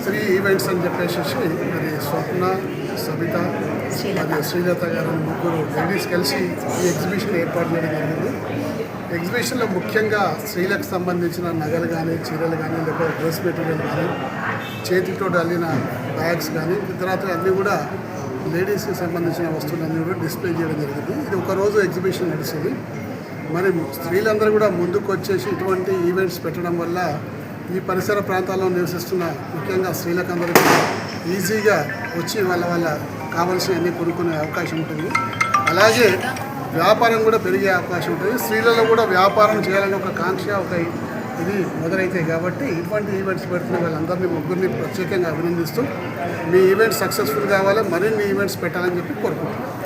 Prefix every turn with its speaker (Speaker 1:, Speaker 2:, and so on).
Speaker 1: స్త్రీ ఈవెంట్స్ అని చెప్పేసి మరి స్వప్న సబిత మరియు శ్రీలత గారు ముగ్గురు లేడీస్ కలిసి ఈ ఎగ్జిబిషన్ ఏర్పాటు చేయడం జరిగింది. ఎగ్జిబిషన్లో ముఖ్యంగా స్త్రీలకు సంబంధించిన నగలు కానీ చీరలు కానీ లేకపోతే డ్రెస్ మెటీరియల్ కానీ చేతితో అల్లిన బ్యాగ్స్ కానీ తర్వాత అన్నీ కూడా లేడీస్కి సంబంధించిన వస్తువులన్నీ కూడా డిస్ప్లే చేయడం జరిగింది. ఇది ఒక రోజు ఎగ్జిబిషన్ నడిచింది. మరి స్త్రీలందరూ కూడా ముందుకు వచ్చేసి ఇటువంటి ఈవెంట్స్ పెట్టడం వల్ల ఈ పరిసర ప్రాంతాల్లో నివసిస్తున్న ముఖ్యంగా స్త్రీలకందరికీ ఈజీగా వచ్చి వాళ్ళ వాళ్ళ కావాల్సినవన్నీ కొనుక్కునే అవకాశం ఉంటుంది. అలాగే వ్యాపారం కూడా పెరిగే అవకాశం ఉంటుంది. స్త్రీలలో కూడా వ్యాపారం చేయాలని ఒక కాంక్ష ఒక ఇది మొదలైతాయి కాబట్టి ఇటువంటి ఈవెంట్స్ పెడుతున్న వాళ్ళందరినీ ముగ్గురిని ప్రత్యేకంగా అభినందిస్తూ మీ ఈవెంట్ సక్సెస్ఫుల్ కావాలి మరిన్ని ఈవెంట్స్ పెట్టాలని చెప్పి కోరుకుంటున్నాను